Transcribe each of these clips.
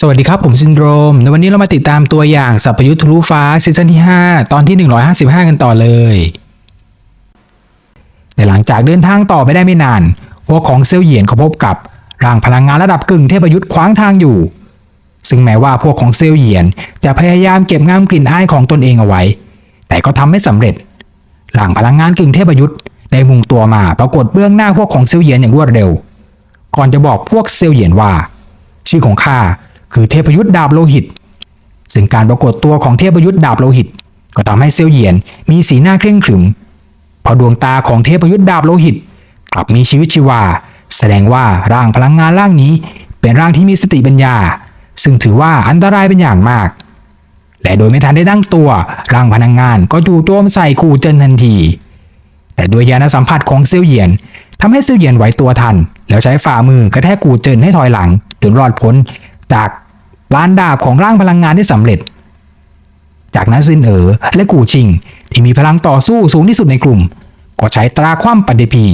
สวัสดีครับ ผมซินโดรม ในวันนี้เรามาติดตามตัวอย่างสัพพยุทธ์ทะลุฟ้าซีซั่นที่ 5 ตอนที่ 155 กันต่อเลย แต่หลังจากเดินทางต่อไปได้ไม่นาน พวกของเซลเหยียนเขาพบกับร่างพลังงานระดับกึ่งเทพยุทธ์ขวางทางอยู่ ซึ่งแม้ว่าพวกของเซลเหยียนจะพยายามเก็บงามกลิ่นอายของตนเองเอาไว้ แต่ก็ทำไม่สำเร็จร่างพลังงานกึ่งเทพยุทธ์ได้มุ่งตัวมาปรากฏเบื้องหน้าพวกของเซลเหยียนอย่างรวดเร็ว ก่อนจะบอกพวกเซลเหยียนว่า ชื่อของข้า คือเทพยุทธ์ดาบโลหิต ซึ่งการปรากฏตัวของเทพยุทธ์ดาบโลหิต ก็ทำให้เซลเหยียนมีสีหน้าเคร่งขรึม เพราะดวงตาของเทพยุทธ์ดาบโลหิต กลับมีชีวิตชีวา แสดงว่าร่างพลังงานร่างนี้ เป็นร่างที่มีสติปัญญา ซึ่งถือว่าอันตรายเป็นอย่างมาก และโดยไม่ทันได้ตั้งตัว ร่างพลังงานก็จู่โจมใส่ขู่เจินทันที แต่ด้วยยานสัมผัสของเซลเหยียนทำให้เซลเหยียนไหวตัวทัน แล้วใช้ฝ่ามือกระแทกกูเจินให้ถอยหลังจนรอดพ้นจาก ลานดาบของร่างพลังงานได้สำเร็จ จากนั้นซินเอ๋อและกูชิง ที่มีพลังต่อสู้สูงที่สุดในกลุ่ม ก็ใช้ตราคว่ำปฏิพี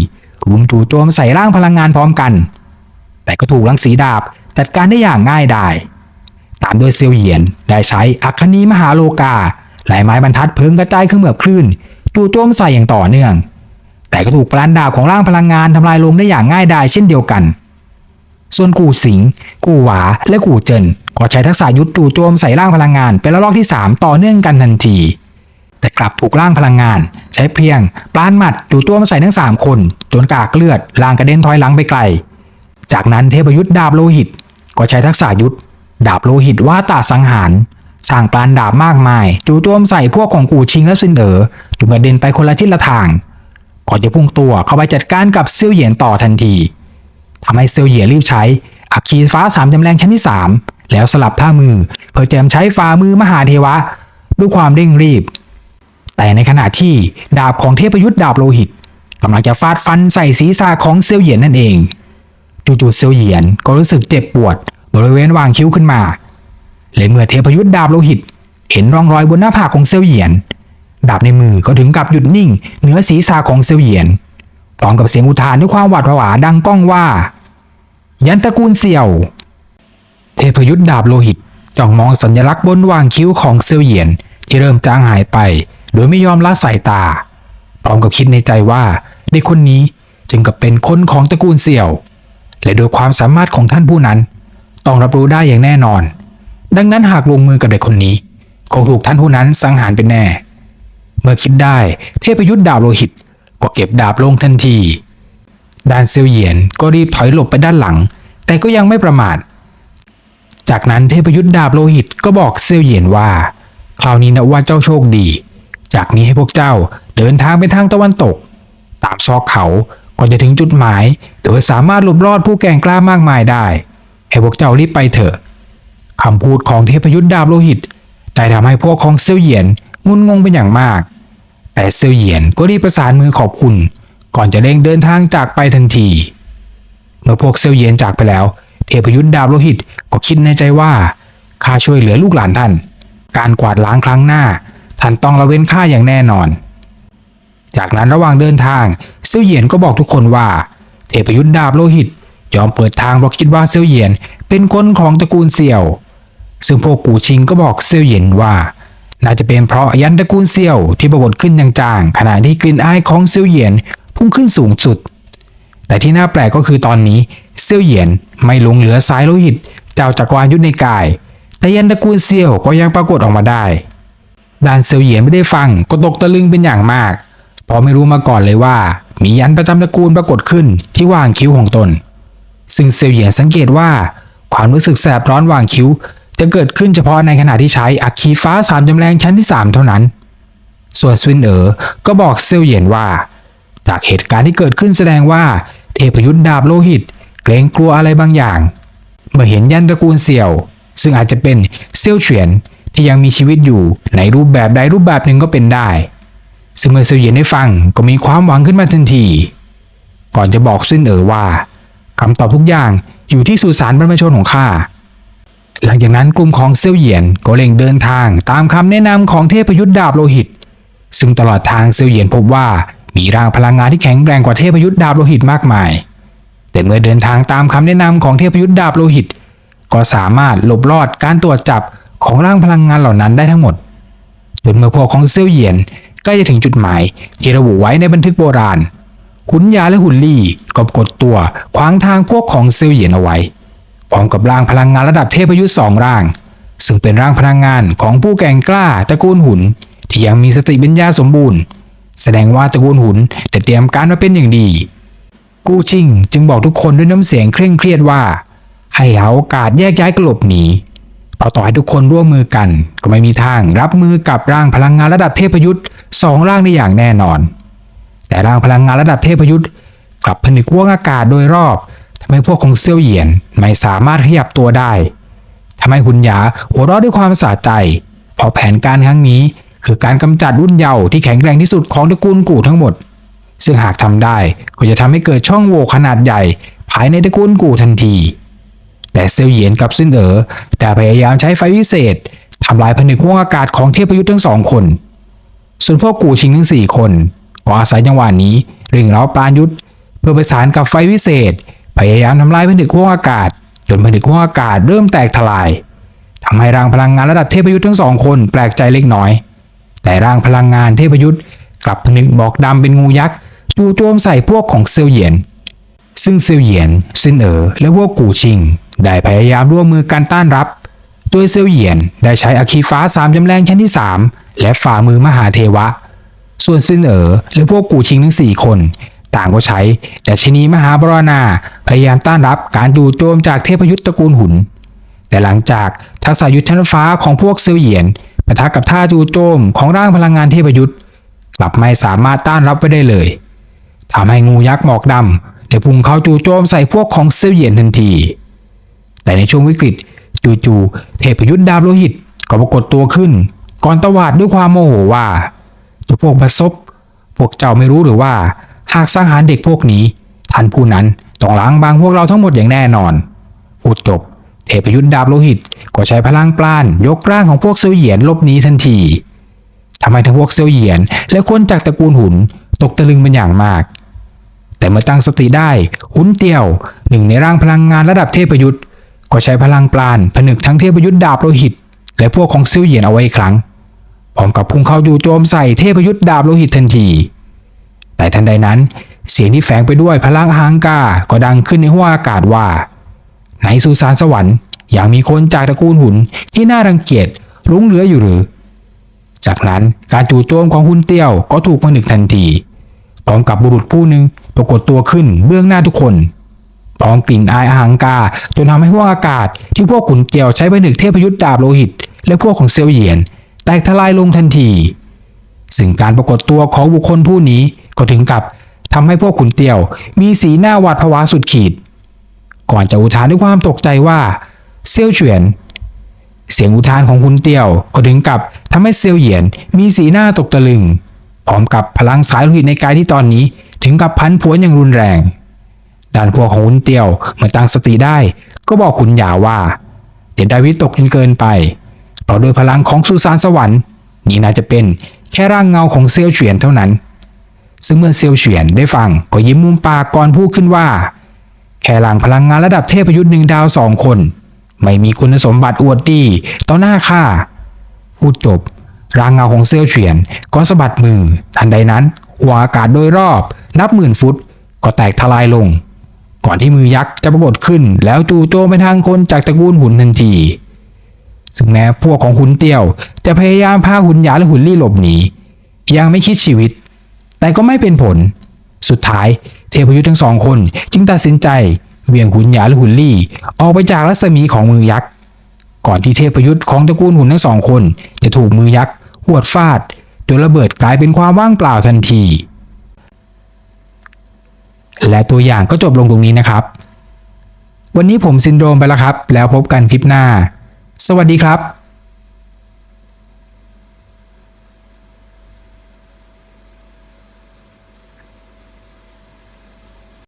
รุมจู่โจมใส่ร่างพลังงานพร้อมกัน แต่ก็ถูกรังสีดาบจัดการได้อย่างง่ายดาย ตามด้วยเซียวเหยียนได้ใช้อัคคณีมหาโลกาหลายไม้บรรทัดเพิงกระจายขึ้นเหมือบคลื่นจู่โจมใส่อย่างต่อเนื่อง แต่ก็ถูกปราณดาบของร่างพลังงานทำลายลงได้อย่างง่ายดายเช่นเดียวกัน ส่วนกูสิง กูหวา และกูเจิน ก็ใช้ทักษะยุทธจู่โจมใส่ร่างพลังงาน เป็นระลอกที่ 3 ต่อเนื่องกันทันที แต่กลับถูกร่างพลังงาน ใช้เพียงปราณหมัดจู่โจมใส่ทั้ง 3 คน จนกากเลือดลางกระเด็นถอยหลังไปไกล จากนั้นเทพยุทธดาบโลหิต ก็ใช้ทักษะยุทธดาบโลหิตว่าตาสังหารสร้างปราณดาบมากมาย จู่โจมใส่พวกของกูชิงและซินเดอ๋อจนกระเด็นไปคนละทิศละทางก่อนจะพุ่งตัวเข้าไปจัดการกับเซียวเหยียนต่อทันทีทำให้เซียวเหยียนรีบใช้อัคคีฟ้าสามจำแรงชั้นที่สาม แล้วสลับท่ามือ เพื่อแจมใช้ฝ่ามือมหาเทวะ ด้วยความเร่งรีบ แต่ในขณะที่ดาบของเทพยุทธ์ดาบโลหิตกำลังจะฟาดฟันใส่ศีรษะของเซียวเหยียนนั่นเองจู่ๆเซียวเหยียนก็รู้สึกเจ็บปวด บริเวณวางคิ้วขึ้นมาและเมื่อเทพยุทธ์ดาบโลหิต เห็นร่องรอยบนหน้าผากของเซียวเหยียน ดาบในมือก็ถึงกับหยุดนิ่ง เหนือศีรษะของเซียวเหยียนพร้อมกับเสียงอุทานด้วยความหวาดผวาดังก้องว่า ยันตระกูลเสี่ยว เทพยุทธ์ดาบโลหิตจ้องมองสัญลักษณ์บนวางคิ้วของเซียวเหยียนที่เริ่มจางหายไป โดยไม่ยอมละสายตา พร้อมกับคิดในใจว่าเด็กคนนี้จึงกับเป็นคนของตระกูลเสี่ยว และโดยความสามารถของท่านผู้นั้น ต้องรับรู้ได้อย่างแน่นอน ดังนั้นหากลงมือกับเด็กคนนี้ คงถูกท่านผู้นั้นสังหารเป็นแน่ เมื่อคิดได้เทพยุทธ์ดาบโลหิตก็เก็บดาบลงทันทีด้านเซียวเหยียนก็รีบถอยหลบไปด้านหลัง แต่ก็ยังไม่ประมาท จากนั้นเทพยุทธ์ดาบโลหิตก็บอกเซียวเหยียนว่า คราวนี้นะว่าเจ้าโชคดี จากนี้ให้พวกเจ้าเดินทางไปทางตะวันตก ตามซอกเขาก่อนจะถึงจุดหมาย โดยสามารถหลบรอดผู้แก่งกล้ามากมายได้ ให้พวกเจ้ารีบไปเถอะคำพูดของเทพยุทธ์ดาบโลหิตได้ทำให้พวกของเซียวเหยียนงุนงงเป็นอย่างมาก แต่เซียวเหยียนก็รีบประสานมือขอบคุณ ก่อนจะเร่งเดินทางจากไปทันที เมื่อพวกเซียวเหยียนจากไปแล้ว เทพยุทธดาบโลหิตก็คิดในใจว่าข้าช่วยเหลือลูกหลานท่าน การกวาดล้างครั้งหน้า ท่านต้องละเว้นข้าอย่างแน่นอน จากนั้นระหว่างเดินทางเซียวเหยียนก็บอกทุกคนว่า เทพยุทธดาบโลหิต ยอมเปิดทางเพราะคิดว่าเซียวเหยียนเป็นคนของตระกูลเสี่ยว ซึ่งพวกกูชิงก็บอกเซียวเหยียนว่า น่าจะเป็นเพราะยันตระกูลเซี่ยวที่ปรากฏขึ้นจางๆขณะที่กลิ่นอายของเซียวเหยียนพุ่งขึ้นสูงสุด แต่ที่น่าแปลกก็คือตอนนี้ เซียวเหยียนไม่หลงเหลือสายโลหิต เจ้าจักรวาลยุทธในกาย แต่ยันตระกูลเซี่ยวก็ยังปรากฏออกมาได้ด้านเซียวเหยียนไม่ได้ฟังก็ตกตะลึงเป็นอย่างมากเพราะไม่รู้มาก่อนเลยว่า มียันประจำตระกูลปรากฏขึ้นที่วางคิ้วของตน ซึ่งเซียวเหยียนสังเกตว่า ความรู้สึกแสบร้อนวางคิ้ว จะเกิดขึ้นเฉพาะในขณะที่ใช้อัคคีฟ้าสามจำแรงชั้นที่ 3 เท่านั้น ส่วนสวินเอ๋อก็บอกเซียวเหยียนว่า จากเหตุการณ์ที่เกิดขึ้นแสดงว่า เทพยุทธ์ดาบโลหิต เกรงกลัวอะไรบางอย่าง เมื่อเห็นยันตระกูลเสี่ยว ซึ่งอาจจะเป็นเซี่ยวเฉียนที่ยังมีชีวิตอยู่ในรูปแบบใดรูปแบบหนึ่งก็เป็นได้ ซึ่งเมื่อเซียวเหยียนได้ฟังก็มีความหวังขึ้นมาทันที ก่อนจะบอกซินเอ๋อว่าคำตอบทุกอย่างอยู่ที่สุสานบรรพชนของข้าหลังจากนั้นกลุ่มของเซียวเหยียนก็เร่งเดินทางตามคำแนะนำของเทพยุทธดาบโลหิต ซึ่งตลอดทางเซียวเหยียนพบว่ามีร่างพลังงานที่แข็งแรงกว่าเทพยุทธดาบโลหิตมากมาย แต่เมื่อเดินทางตามคำแนะนำของเทพยุทธดาบโลหิต ก็สามารถหลบรอดการตรวจจับของร่างพลังงานเหล่านั้นได้ทั้งหมด จนเมื่อพวกของเซี่ยวเหยียนใกล้จะถึงจุดหมาย ที่ระบุไว้ในบันทึกโบราณ ขุนยาและหุนลี่ก็กดตัวขวางทางพวกของเซี่ยวเหยียนเอาไว้พร้อมกับร่างพลังงานระดับเทพยุทธสองร่าง ซึ่งเป็นร่างพลังงานของผู้แก่งกล้าตระกูลหุนที่ยังมีสติปัญญาสมบูรณ์ แสดงว่าตระกูลหุนได้เตรียมการมาเป็นอย่างดี กู้ชิงจึงบอกทุกคนด้วยน้ำเสียงเคร่งเครียดว่า ให้หาโอกาสแยกย้ายกลบหนีเพราะต่อให้ทุกคนร่วมมือกัน ก็ไม่มีทางรับมือกับร่างพลังงานระดับเทพยุทธ์สองร่างได้อย่างแน่นอน แต่ร่างพลังงานระดับเทพยุทธ์กลับผนึกว่วงอากาศโดยรอบทำให้พวกของเซี่ยวเหยียนไม่สามารถขยับตัวได้ทำให้หุนหยาหัวเราะด้วยความสะใจเพราะแผนการครั้งนี้ คือการกำจัดรุ่นเยาว์ที่แข็งแรงที่สุดของตระกูลกู่ทั้งหมด ซึ่งหากทำได้ก็จะทำให้เกิดช่องโหว่ขนาดใหญ่ ภายในตระกูลกูทันที แต่เซลเยียนกับซินเอ๋อแต่พยายามใช้ไฟวิเศษทำลายผนึกว่วงอากาศของเทพยุทธ์ทั้งสองคน ส่วนพวกกูชิงทั้งสี่คนก็อาศัยจังหวะนี้เร่งเร้าปราณยุทธเพื่อประสานกับไฟวิเศษ พยายามทำลายผนึกว่วงอากาศ จนผนึกว่วงอากาศเริ่มแตกทลายทำให้ร่างพลังงานระดับเทพยุทธ์ทั้งสองคนแปลกใจเล็กน้อย แต่ร่างพลังงานเทพยุทธ์กลับผนึกบอกดำเป็นงูยักษ์ จู่โจมใส่พวกของเซลเหยียน ซึ่งเซลเหยียนซินเอ๋อและพวกกูชิง ได้พยายามร่วมมือกันต้านรับ โดยเซลเหยียนได้ใช้อาคีฟ้าสามจำแรงชั้นที่3และฝ่ามือมหาเทวะ ส่วนซินเอ๋อและพวกกูชิงทั้ง4คน ต่างก็ใช้แต่ชนีมหาบรณาพยายามต้านรับการจู่โจมจากเทพยุทธ์ตระกูลหุน แต่หลังจากทักษะยุทธชั้นฟ้าของพวกเซลเหยียนปะทะกับท่าจู่โจมของร่างพลังงานเทพยุทธ์กลับไม่สามารถต้านรับไว้ได้เลย ทำให้งูยักษ์หมอกดำได้พุ่งเข้าจู่โจมใส่พวกของเซลเหยียนทันที แต่ในช่วงวิกฤตจู่ๆเทพยุทธ์ดาบโลหิตก็ปรากฏตัวขึ้น ก่อนตวาดด้วยความโมโหว่าจ้าพวกบัศพพวกเจ้าไม่รู้หรือว่า หากสังหารเด็กพวกนี้ท่านผู้นั้นต้องล้างบางพวกเราทั้งหมดอย่างแน่นอนพูดจบ เทพยุทธ์ดาบโลหิตก็ใช้พลังปราณยกร่างของพวกเซลเหยียนลบหนีทันทีทำให้ทั้งพวกเซลเหยียนและคนจากตระกูลหุน ตกตะลึงเป็นอย่างมาก แต่เมื่อตั้งสติได้หุนเตียว หนึ่งในร่างพลังงานระดับเทพยุทธ์ก็ใช้พลังปราณผนึกทั้งเทพยุทธ์ดาบโลหิต และพวกของเซลเหยียนเอาไว้อีกครั้งพร้อมกับพุ่งเข้าจู่โจมใส่เทพยุทธ์ดาบโลหิตทันที แต่ทันใดนั้น เสียงที่แฝงไปด้วยพลังอหังกาก็ดังขึ้นในห้วงอากาศว่า ในสุสานสวรรค์ยังมีคนจากตระกูลหุนที่น่ารังเกียจรุ้งเหลืออยู่หรือ จากนั้นการจู่โจมของหุนเตี้ยวก็ถูกผนึกทันทีพร้อมกับบุรุษผู้หนึ่งปรากฏตัวขึ้นเบื้องหน้าทุกคนพร้อมกลิ่นอายอาหังกาจนทำให้ห้วงอากาศที่พวกขุนเตียวใช้ผนึกเทพยุทธ์ดาบโลหิต และพวกของเซียวเหยียน แตกทลายลงทันที ซึ่งการปรากฏตัวของบุคคลผู้นี้ก็ถึงกับทำให้พวกขุนเตียว มีสีหน้าหวาดผวาสุดขีด ก่อนจะอุทานด้วยความตกใจว่าเซียวเฉวียน เสียงอุทานของขุนเตียวก็ถึงกับทำให้เซียวเหยียนมีสีหน้าตกตะลึงพร้อมกับพลังสายโลหิตในกายที่ตอนนี้ถึงกับพันผวนอย่างรุนแรง ด้านพวกของขุนเตียวเมื่อตั้งสติได้ ก็บอกขุนหยาว่าเดี๋ยวดาวิดตกจนเกินไปเพราโดยพลังของสุสานสวรรค์ นี่น่าจะเป็นแค่ร่างเงาของเซียวเฉียนเท่านั้น ซึ่งเมื่อเซียวเฉียนได้ฟังก็ยิ้มมุมปากก่อนพูดขึ้นว่า แค่หลังพลังงานระดับเทพยุทธ์หนึ่งดาวสองคน ไม่มีคุณสมบัติอวดดี ต่อหน้าข้าพูดจบร่างเงาของเซียวเฉียนก็สะบัดมือ ทันใดนั้นหัวอากาศโดยรอบ นับหมื่นฟุต ก็แตกทลายลง ก่อนที่มือยักษ์จะปรากฏขึ้น แล้วจู่โจมไปทางคนจากตระกูลหุ่นทันทีซึ่งแม้พวกของหุนเตียว จะพยายามพาหุ่นหยาและหุ่นลี่หลบหนียังไม่คิดชีวิต แต่ก็ไม่เป็นผล สุดท้ายเทพยุทธ์ทั้งสองคนจึงตัดสินใจ เวียงหุนหยาและหุนลี่ ออกไปจากรัศมีของมือยักษ์ ก่อนที่เทพยุทธ์ของตระกูลหุนทั้งสองคน จะถูกมือยักษ์หวดฟาดจนระเบิดกลายเป็นความว่างเปล่าทันที และตัวอย่างก็จบลงตรงนี้นะครับ วันนี้ผมซินโดรมไปแล้วครับ แล้วพบกันคลิปหน้า สวัสดีครับ